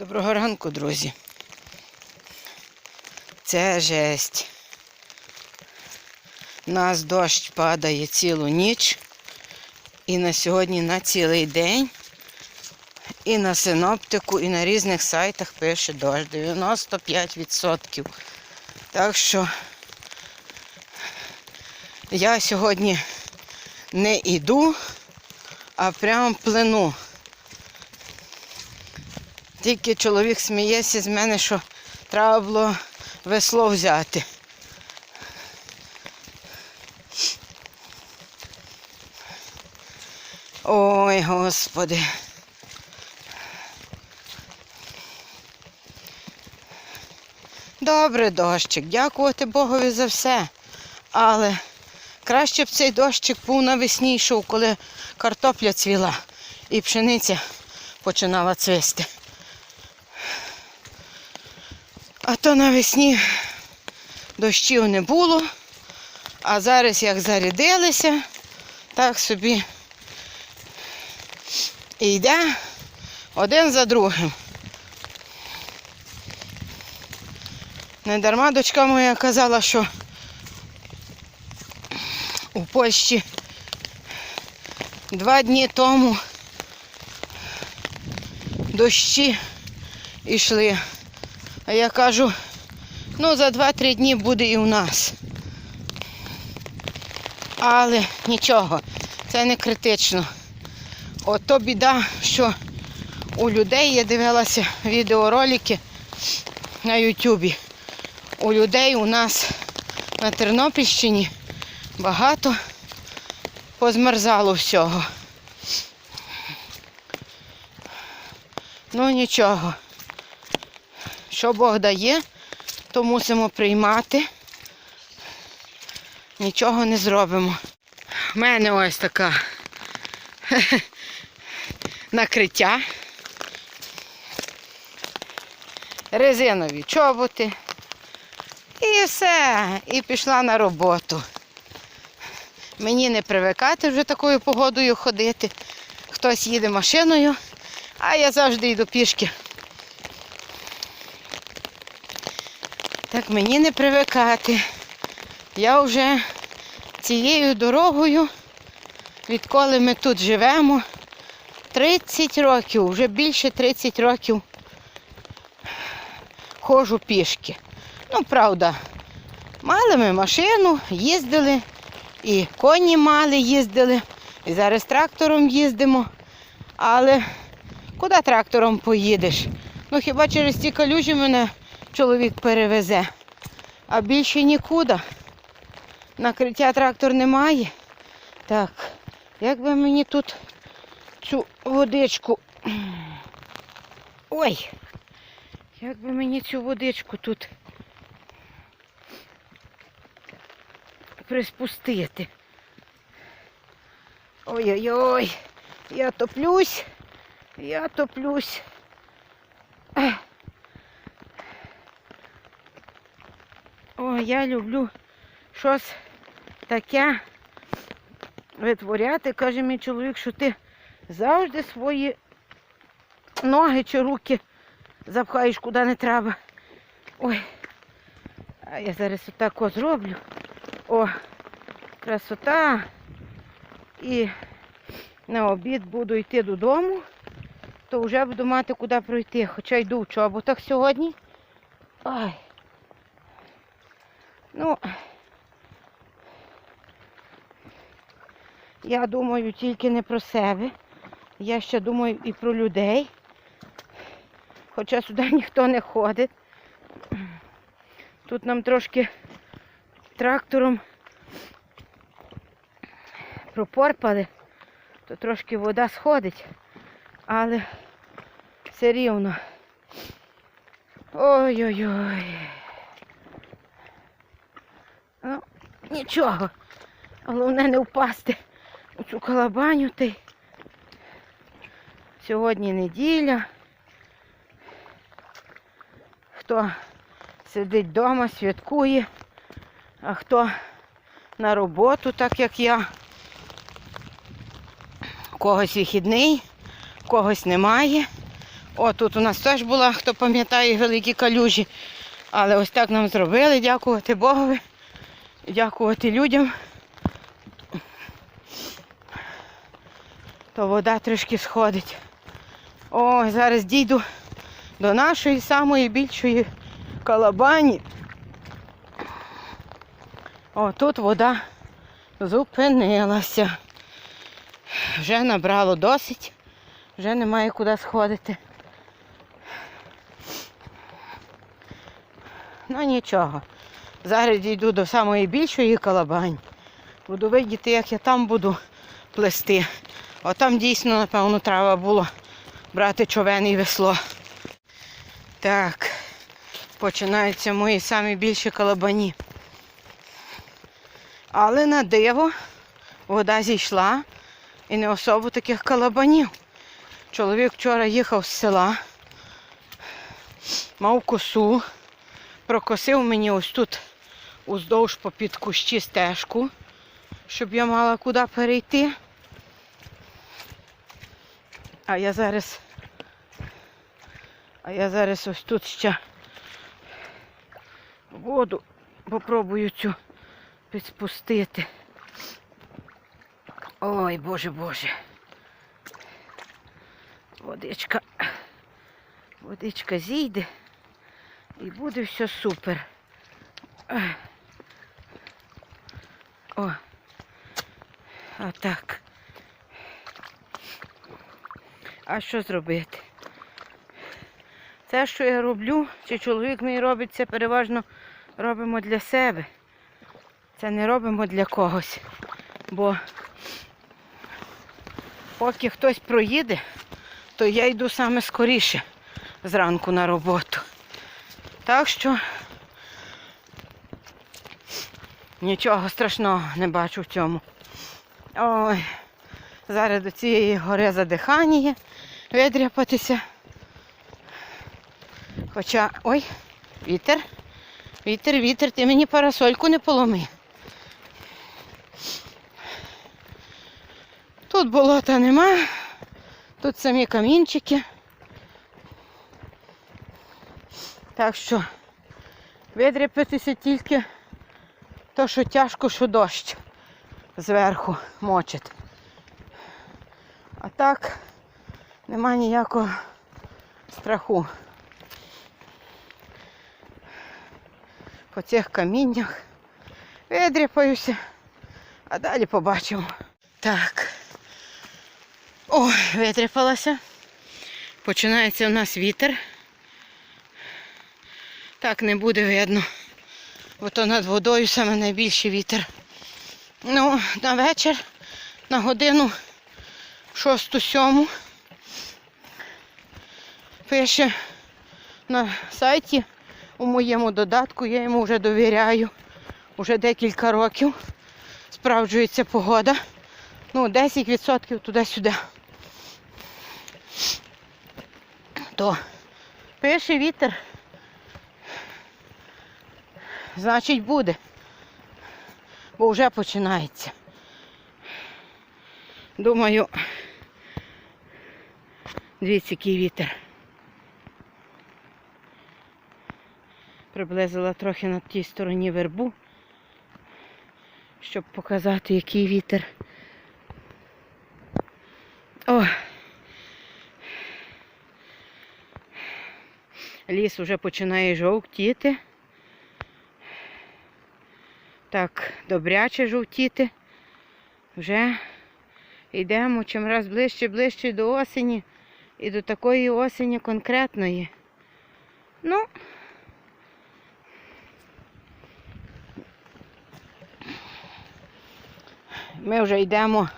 Доброго ранку, друзі. Це жесть. Нас дощ падає цілу ніч. І на сьогодні на цілий день. І на синоптику, і на різних сайтах пише дощ 95%. Так що я сьогодні не йду, а прям плену. Тільки чоловік сміється з мене, що треба було весло взяти. Ой, господи. Добре, дощик, дякувати Богові за все. Але краще б цей дощик був навесні коли картопля цвіла і пшениця починала цвісти. А то навесні дощів не було, а зараз як зарядилися, так собі і йде один за другим. Недарма дочка моя казала, що у Польщі два дні тому дощі йшли. А я кажу, ну за 2-3 дні буде і у нас. Але нічого, це не критично. Ото біда, що у людей я дивилася відеоролики на Ютубі. У людей у нас на Тернопільщині багато позмерзало всього. Ну нічого. Що Бог дає, то мусимо приймати. Нічого не зробимо. У мене ось така накриття. Резинові чоботи. І все. І пішла на роботу. Мені не привикати вже такою погодою ходити. Хтось їде машиною, а я завжди йду пішки. Так мені не привикати. Я вже цією дорогою, відколи ми тут живемо, 30 років, вже більше 30 років ходжу пішки. Ну, правда, мали ми машину, їздили, і коні мали, їздили, і зараз трактором їздимо. Але куди трактором поїдеш? Ну хіба через ці калюжі мене чоловік перевезе. А більше нікуди. Накриття трактор немає. Так, як би мені тут цю водичку. Ой! Як би мені цю водичку тут приспустити. Ой-ой-ой, я топлюсь, я топлюсь. Ех. О, я люблю щось таке витворяти. Каже мій чоловік, що ти завжди свої ноги чи руки запхаєш куди не треба. Ой, а я зараз отак от зроблю. О, красота. І на обід буду йти додому, то вже буду мати куди пройти. Хоча йду в чоботах сьогодні. Ой. Ну, я думаю тільки не про себе. Я ще думаю і про людей. Хоча сюди ніхто не ходить. Тут нам трошки трактором пропорпали, то трошки вода сходить, але все рівно. Ой-ой-ой. Ну, нічого. Головне не впасти у цю калабаню. Й Сьогодні неділя. Хто сидить вдома, святкує, а хто на роботу, так як я. Когось вихідний, когось немає. О, тут у нас теж була, хто пам'ятає, великі калюжі. Але ось так нам зробили, дякувати Богові, дякувати людям. То вода трішки сходить. Ой, зараз дійду до нашої самої більшої калабані. О, тут вода зупинилася. Вже набрало досить, вже немає куди сходити. Ну нічого. Зараз дійду до самої більшої калабані. Буду видіти, як я там буду плести. О, там дійсно, напевно, треба було брати човен і весло. Так, починаються мої самі більші калабані. Але на диво вода зійшла і не особо таких калабанів. Чоловік вчора їхав з села, мав косу, прокосив мені ось тут уздовж попід кущі стежку, щоб я мала куди перейти. А я зараз. А я зараз ось тут ще воду попробую цю підспустити. Ой, боже, боже. Водичка. Водичка зійде і буде все супер. О. А так. А що зробити? Це, що я роблю, чи чоловік мій робить, це переважно робимо для себе. Це не робимо для когось. Бо поки хтось проїде, то я йду саме скоріше зранку на роботу. Так що нічого страшного не бачу в цьому. Ой, зараз до цієї гори задихання видряпатися. Хоча, ой, вітер, вітер, вітер, ти мені парасольку не поломи. Тут болота нема, тут самі камінчики. Так що видряпатися тільки то, що тяжко, що дощ зверху мочить. А так нема ніякого страху. По цих каміннях видряпаюся, а далі побачимо. Так. Ой, витріпалася. Починається у нас вітер. Так не буде видно. Бо то над водою саме найбільший вітер. Ну, на вечір, на годину шосту-сьому. Пише на сайті у моєму додатку, я йому вже довіряю. Уже декілька років справджується погода. Ну, 10% туди-сюди. То пише вітер. Значить буде. Бо вже починається. Думаю, дивіться, який вітер. Приблизила трохи на тій стороні вербу, щоб показати, який вітер. О. Ліс вже починає жовтіти. Так, добряче жовтіти. Вже йдемо чим раз ближче, ближче до осені і до такої осені конкретної. Ну, ми вже йдемо,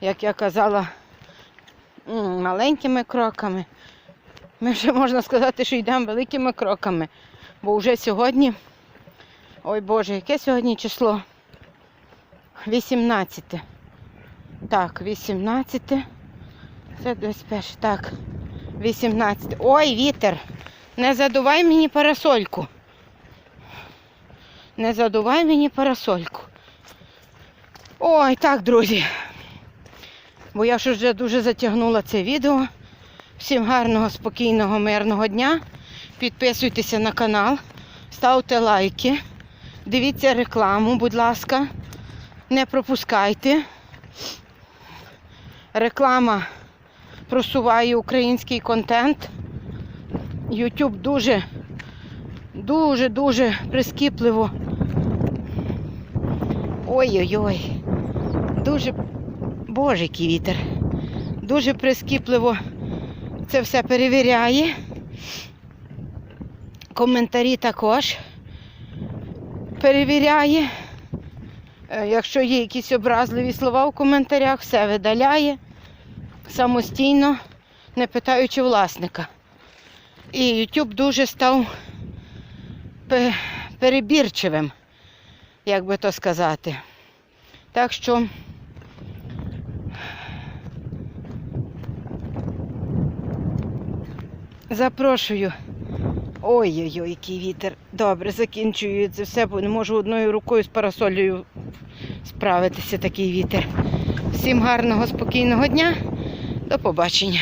як я казала, маленькими кроками. Ми вже можна сказати, що йдемо великими кроками. Бо вже сьогодні, ой Боже, яке сьогодні число? 18. Так, 18. Це 21. Так. 18. Ой, вітер. Не задувай мені парасольку. Не задувай мені парасольку. Ой, так, друзі. Бо я ж вже дуже затягнула це відео. Всім гарного, спокійного, мирного дня. Підписуйтеся на канал, ставте лайки, дивіться рекламу, будь ласка, не пропускайте. Реклама просуває український контент. YouTube дуже, дуже, дуже прискіпливо. Ой-ой-ой. Дуже, боже, який вітер. Дуже прискіпливо це все перевіряє. Коментарі також перевіряє. Е, Якщо є якісь образливі слова в коментарях, все видаляє самостійно, не питаючи власника. І YouTube дуже став перебірчивим, як би то сказати. Так що запрошую. Ой-ой-ой, який вітер. Добре, закінчую це все, бо не можу одною рукою з парасолею справитися такий вітер. Всім гарного, спокійного дня. До побачення.